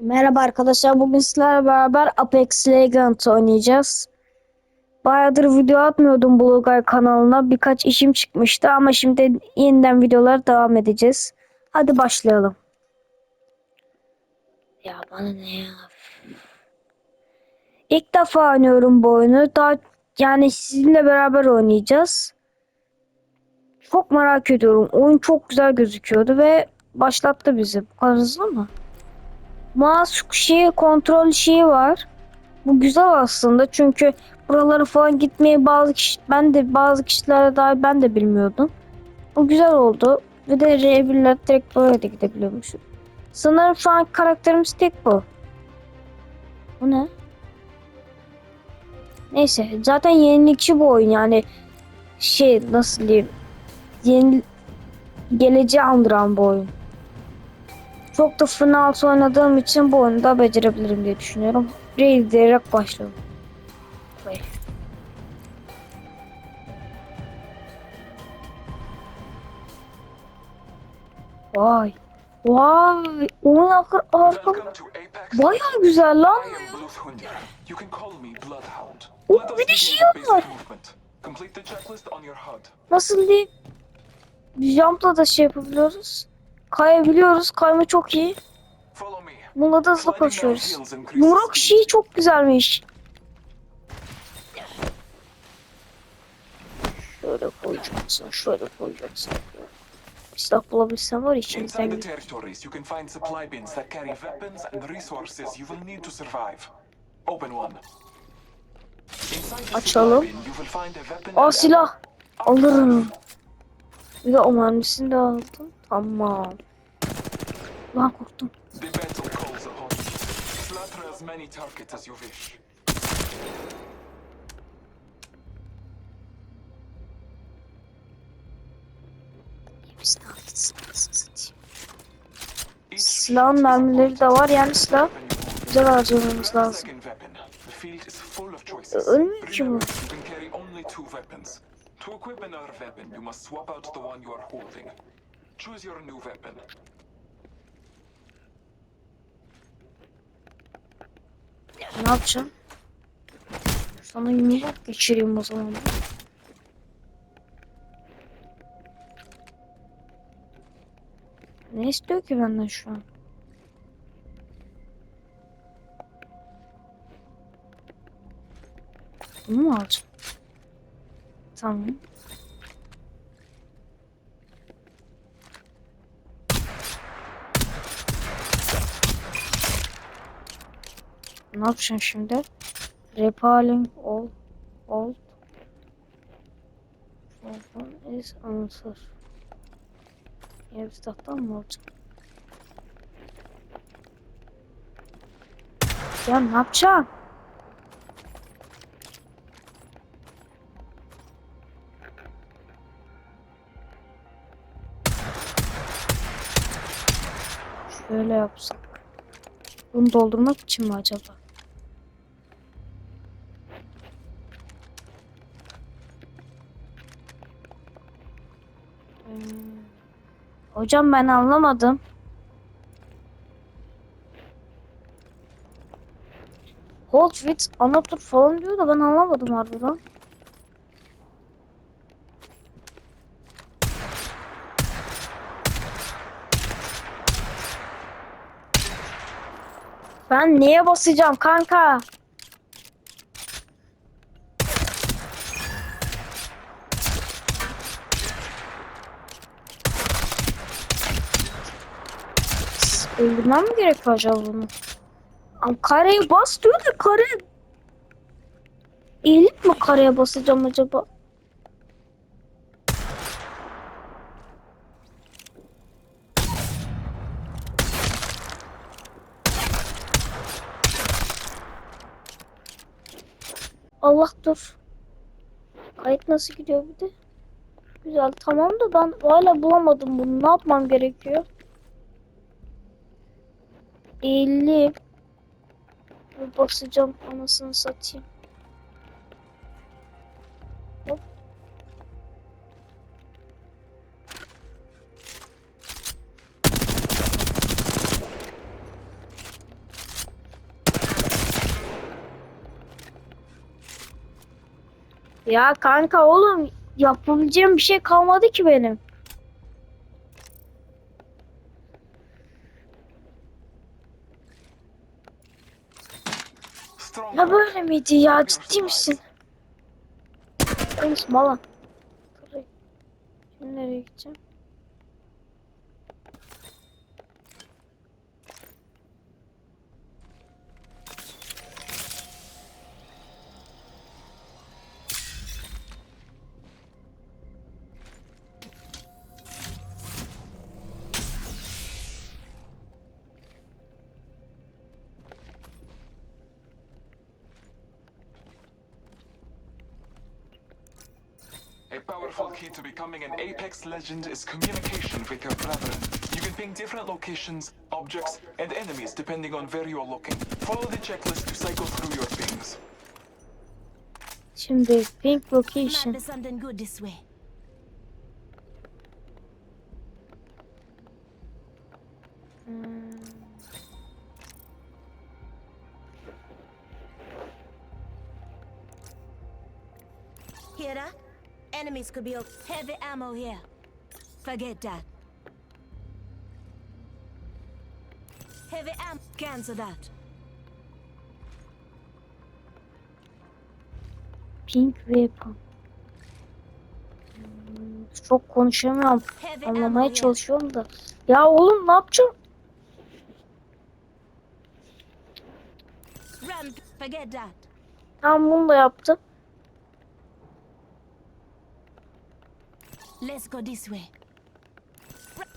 Merhaba arkadaşlar. Bugün sizlerle beraber Apex Legends oynayacağız. Bayağıdır video atmıyordum Bulgar kanalına. Birkaç işim çıkmıştı ama şimdi yeniden videolar devam edeceğiz. Hadi başlayalım. Ya bana ne ya? İlk defa oynuyorum bu oyunu. Daha yani sizinle beraber oynayacağız. Çok merak ediyorum. Oyun çok güzel gözüküyordu ve başlattı bizi. Bu kadar hızlı mı? Mouse şeyi kontrol şeyi var. Bu güzel aslında çünkü buraları falan gitmeyi bazı kişi ben de bazı kişilere dair ben de bilmiyordum. Bu güzel oldu. Bir de R1'ler direkt böyle de gidebiliyormuş. Sanırım şu an karakterimiz tek bu. Bu ne? Neyse zaten yenilikçi bu oyun yani şey nasıl diyeyim yeni geleceği andıran bu oyun. Çok da fırına altı oynadığım için bu oyunu da becerebilirim diye düşünüyorum. Raid diyerek başlıyorum. Vay. Vay. Vay. Oyun arka, arka. Bayağı güzel lan. Us bir de şey var. Nasıl diyeyim? Jump'la da şey yapabiliyoruz. Kayabiliyoruz. Kayma çok iyi. Bununla da hızlı koşuyoruz. speed. şeyi çok güzelmiş. Şöyle koyacaksın, şöyle koyacaksın. Silah bulabilsem var the Açalım. Aa silah. Alırım. Bir de o mermisini de aldım. Tamam. Lan korktum. The battle calls upon you. Slaughter as many targets as you wish. Bir silah gitsin. anasını satayım. Each Silahın mermileri de var yani silah. Güzel harcamamız lazım. Ölmüyor ki bu. To equip another weapon, you must swap out the one you are holding. Choose your new weapon. Ne yapacağım? Sana yumruk geçireyim o zaman. Ne istiyor ki benden şu an? Bunu mu alacağım? Tamam. Ne yapacağım şimdi? Repelling all all Weapon is answer. Yine bir silahtan mı alacağım? Ya ne yapacağım? Şöyle yapsak. Bunu doldurmak için mi acaba? Hocam ben anlamadım. Hold with another falan diyor da ben anlamadım harbiden. Ben neye basacağım kanka? Öldürmem mi gerekiyor acaba bunu? Ama kareye bas diyor da kare... Eğilip mi kareye basacağım acaba? Allah dur. Kayıt nasıl gidiyor bir de? Güzel tamam da ben hala bulamadım bunu. Ne yapmam gerekiyor? 50 basacağım anasını satayım. Hop. Ya kanka oğlum yapabileceğim bir şey kalmadı ki benim. Miydi ya ciddi misin? Konuşma lan. Şimdi nereye gideceğim? Powerful key to becoming an Apex legend is communication with your brethren. You can ping different locations, objects, and enemies depending on where you're looking. Follow the checklist to cycle through your pings. Şimdi pink Might location. be something good this way. Hmm. Hear that? Enemies could be. Heavy ammo here. Forget that. Heavy ammo. Cancel that. Pink weapon. Hmm, Çok konuşamıyorum. Anlamaya çalışıyorum da. Ya oğlum ne yapacağım? Run. Forget that. Ben bunu da yaptım. Let's go this way.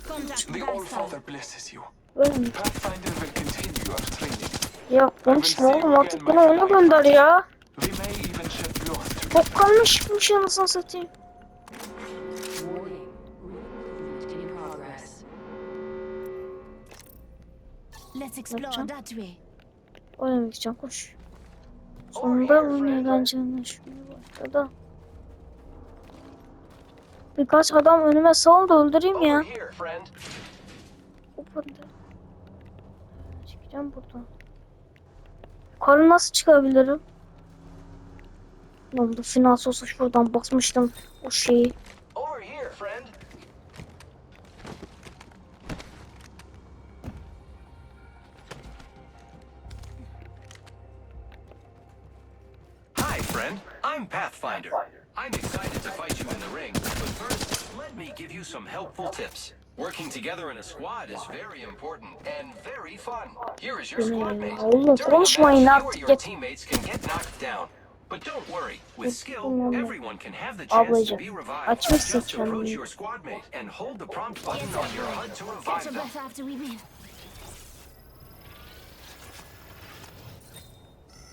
Contact The All. Father blesses you. Pathfinder will continue your training. Ya konuşma oğlum artık bana onu gönder ya. We may even shed blood to Çok kalmış çıkmış anasını satayım. Let's explore that way. Oraya mı gideceğim koş. Sonunda oyun eğlencelenmeye başladı. Birkaç adam önüme sal da öldüreyim ya. Kapadı. Çıkacağım buradan. Yukarı nasıl çıkabilirim? Lan bu finans olsa şuradan basmıştım o şeyi. Hi, friend. I'm Pathfinder. I'm excited to fight you in the ring, let me give you some helpful tips. Working together in a squad is very important and very fun. Here is your squad mate. Oğlum During a match, you your teammates can get knocked down. But don't worry, with skill, everyone can have the chance to Ablacığım, be revived. açmışsın Just approach your squad mate and hold the prompt button on your there. HUD to Catch revive a them. after we win.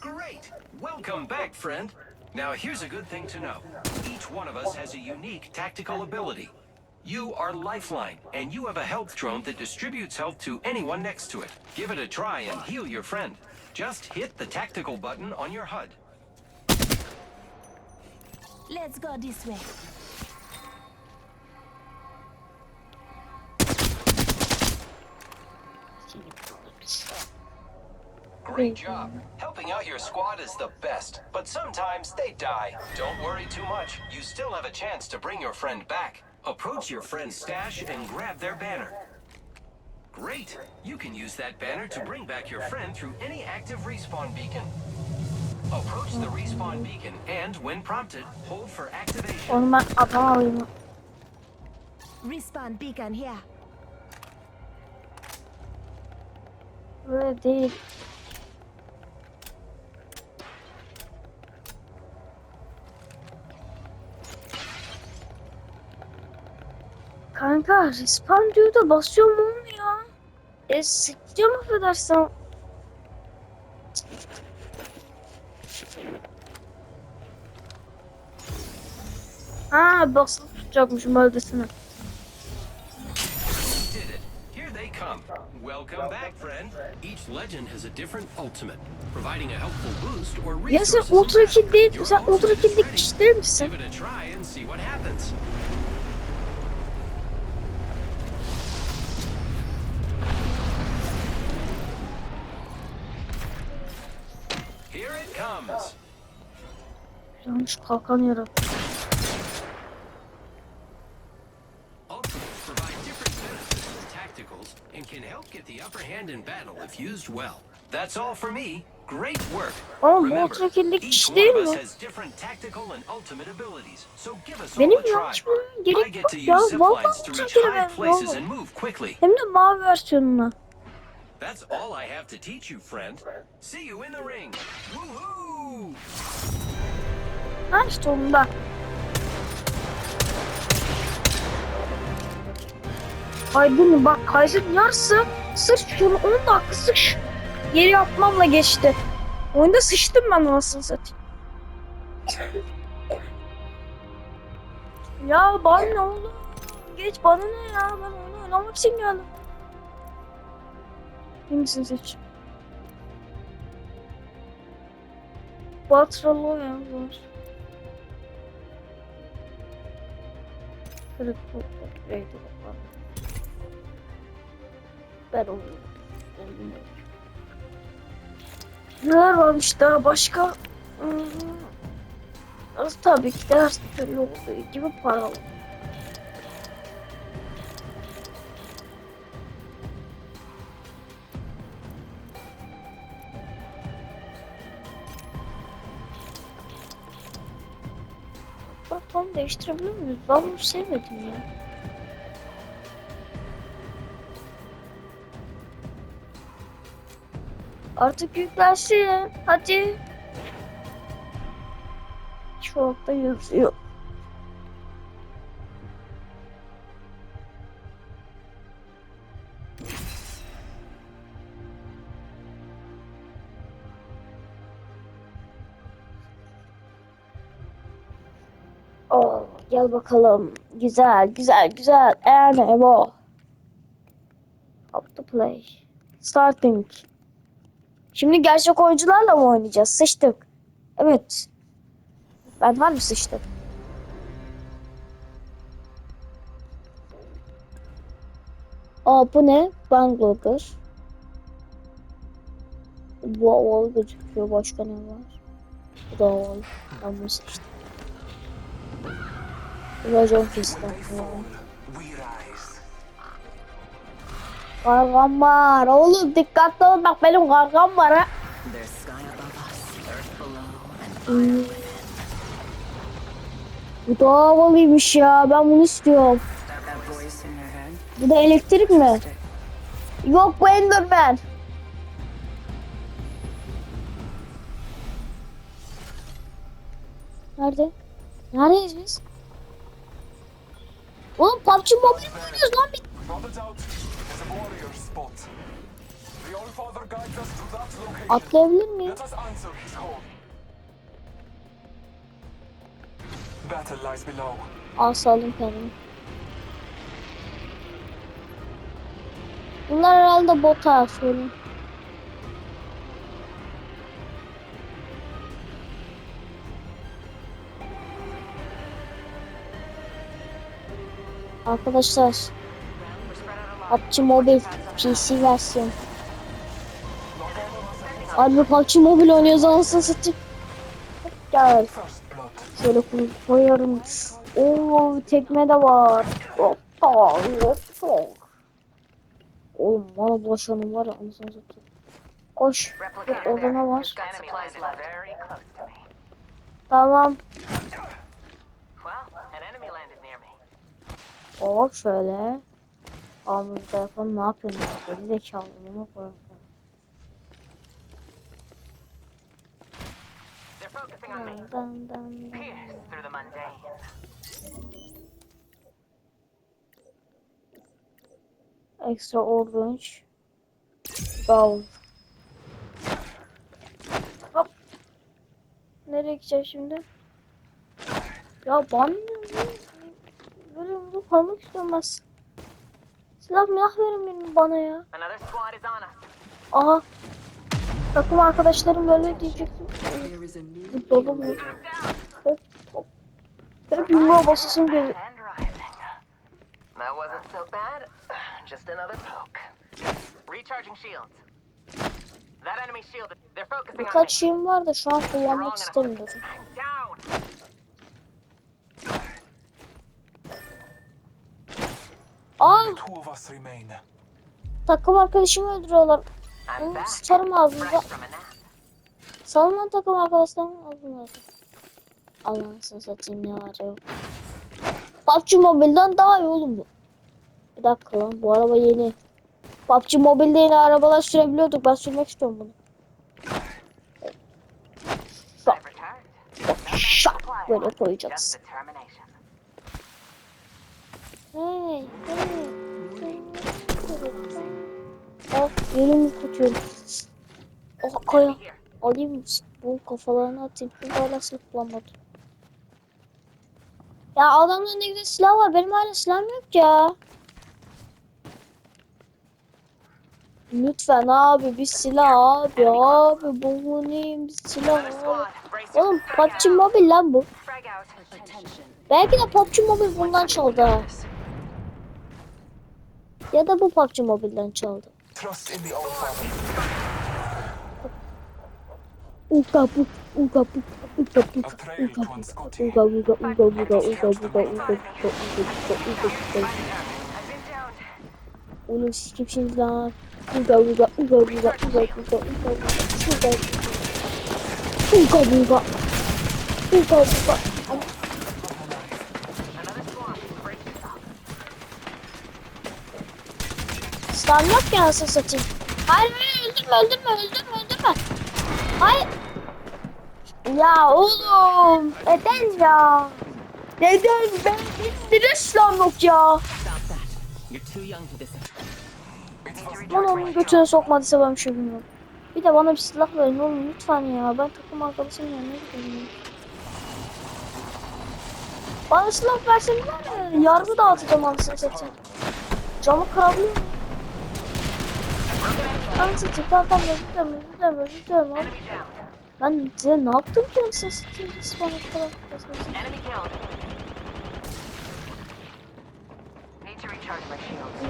Great! Welcome back, friend. Now, here's a good thing to know. Each one of us has a unique tactical ability. You are Lifeline, and you have a health drone that distributes health to anyone next to it. Give it a try and heal your friend. Just hit the tactical button on your HUD. Let's go this way. Great job. Helping out your squad is the best, but sometimes they die. Don't worry too much. You still have a chance to bring your friend back. Approach your friend's stash and grab their banner. Great! You can use that banner to bring back your friend through any active respawn beacon. Approach the respawn beacon and, when prompted, hold for activation. Onu ben adam. Respawn beacon here. Böyle değil. Kanka respawn diyor da basıyor mu olmuyor? E sıkacağım affedersen. Ha basılı tutacakmışım öldesine. Welcome back, friend. Each legend has a different ultimate, providing a helpful boost or Ya sen resources. ultra kill değil, sen ultra kill'lik kişi değil misin? Yanlış kalkan yarattı. Ultimates provide different benefits from tacticals and can help get the upper hand in battle if used well. That's all for me. Great work. Oğlum bu Remember, ultra elli each kişi one değil of us mi? has different tactical and ultimate abilities. So give us all Benim a try. yanlış mı? I Gerek get yok to ya. use zip Vallahi lines to ultra reach kere high ben places oğlum. and move quickly. Hem de mavi versiyonuna. That's all I have to teach you, friend. See you in the ring. Woohoo! Ha işte onda. Aydın bak Kaiser'ın yarısı sırf şunu 10 dakika sıç geri atmamla geçti. Oyunda sıçtım ben anasını satayım. ya bana ne oldu? Geç bana ne ya? Ben onu oynamak için geldim. Hangisini seç? Batralı ya var. Kırık bu upgrade'e bakalım. Ben onu Neler varmış daha başka? Hmm. Tabii ki de her türlü olduğu gibi paralı. Değiştirebilir miyiz? Ben bunu sevmedim ya. Artık yüklensin. Hadi. Şu altta yazıyor. Gel bakalım. Güzel, güzel, güzel. Yani bu. Up to play. Starting. Şimdi gerçek oyuncularla mı oynayacağız? Sıçtık. Evet. Ben var mı sıçtım? Aa bu ne? Bangladesh. Bu havalı gözüküyor. Başka ne var? Bu da havalı. Ben bunu seçtim. We rise. Kargam var. Oğlum dikkatli ol bak benim kargam var ha. Bu da havalıymış ya. Ben bunu istiyorum. Bu da elektrik mi? Yok bu Enderman. Nerede? Neredeyiz biz? Oğlum PUBG Mobile mi oynuyoruz lan biz? Without a doubt, there's a warrior spot. The Arkadaşlar PUBG Mobile PC versiyon. Harbi PUBG Mobile oynuyoruz anasını satayım. Gel. Şöyle koy- koyarım. Oo tekme de var. Hoppa hoppa. Oğlum bana bulaşanım var ya anasını satayım. Koş. Orada ne var? Tamam. Well, an enemy landed near Hop şöyle. Ağzımızı telefon ne yapıyorsun? Geri zekalı bunu koyalım. Mundane. Extra orange. Down. Hop. Nereye gideceğim şimdi? Ya ben böyle bunu koymak istiyorum ben. Silah milah verin benim bana ya. Aha. Takım arkadaşlarım böyle Bu dolu mu? Hop hop. Hep yumruğa basasım geliyor. And rising. That wasn't so bad. Just another poke. Recharging shields. That enemy shield, they're focusing on me. Birkaç şeyim var da şu an kullanmak istemiyorum. Remain. Takım arkadaşımı öldürüyorlar. Back. sıçarım ağzınıza. Nap. Salman takım arkadaşlarımı öldürüyorlar. Allah'ını satayım ya var ya. PUBG Mobile'den daha iyi oğlum bu. Bir dakika lan bu araba yeni. PUBG Mobile'de yeni arabalar sürebiliyorduk. Ben sürmek istiyorum bunu. Şak şak böyle Just koyacağız. Determination. Hey hey. Oh. Here. Alayım? Bu kafalarını atayım. Çünkü hala silah bulamadım. Ya adamların ne güzel silah var. Benim hala silahım yok ya. Lütfen abi bir silah abi abi bu neyim bir silah Oğlum PUBG Mobile lan bu. Belki de PUBG Mobile bundan çaldı. Ya da bu PUBG Mobile'den çaldı. Trust in the All Father. Uga bu, uga bu, uga bu, A trail uga to bu, Unscotty. uga uga uga uga uga uga uga uga uga uga. Oğlum siz kimsiniz lan? Uga uga uga uga uga uga uga uga uga uga uga uga Silahım yok ya nasıl satayım. Hayır hayır öldürme öldürme öldürme öldürme. Hayır. Ya oğlum neden ya? Neden ben benim silahım yok ya? Bana onun götüne sokmadıysa ben bir şey bilmiyorum. Bir de bana bir silah verin oğlum lütfen ya. Ben takım arkadaşımın yanına gidiyorum. ya. Bana silah var ya. Yargı dağıtacağım anasını satayım. Camı kırabiliyor muyum? Anasını satayım. Tamam tamam özür dilerim özür dilerim özür dilerim abi. Ben size ne yaptım ki anasını satayım? Siz bana bu kadar shield.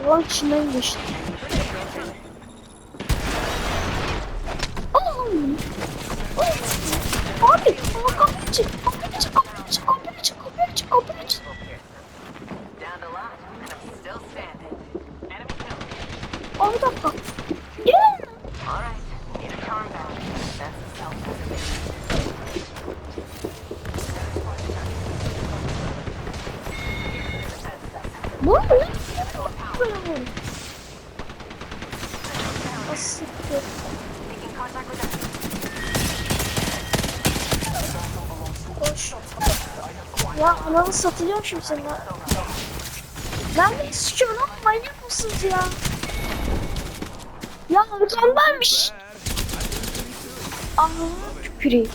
Yuvan içinden geçti. Abi, ama kapıyı açın, kapıyı açın, kapıyı açın, kapıyı açın, kapıyı açın, kapıyı açın. Bu ne? Asiktir. Koş. Ya ananı satacağım şimdi seni. Ben mi sıçıyorum lan? Manyak mısınız ya? Ya mükemmelmiş. Ananı tüküreyim.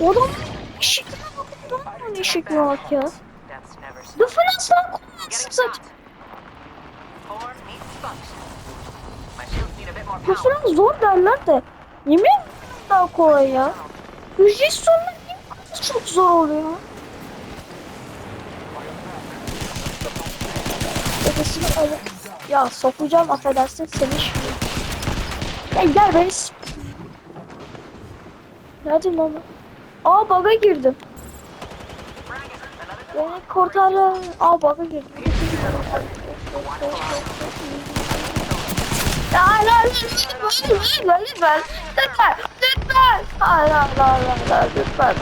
Oğlum şık. Şey- düşük not ya. Lafı nasıl kullanmışsın zaten? Lafına zor derler de. Yemin daha kolay ya. Müjdeyi sonuna çok zor oluyor. Babasını alıp ya sokacağım affedersin seni şimdi. Ya gel beni Hadi mama. Aa baga girdim. Beni kurtarın. Aa bug'a girdim. Ya hayır lütfen lütfen. Lütfen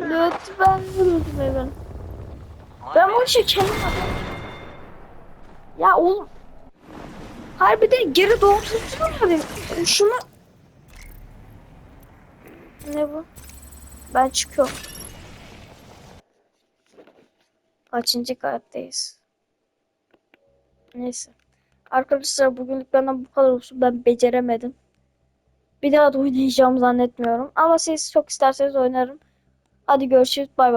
lütfen lütfen. Ben bu işi kendim. Ya oğlum. Harbiden geri doğrultuyor abi şunu ne bu? Ben çıkıyorum kaçıncı kattayız Neyse. Arkadaşlar bugünlük benden bu kadar olsun. Ben beceremedim. Bir daha da oynayacağımı zannetmiyorum. Ama siz çok isterseniz oynarım. Hadi görüşürüz. Bay bay.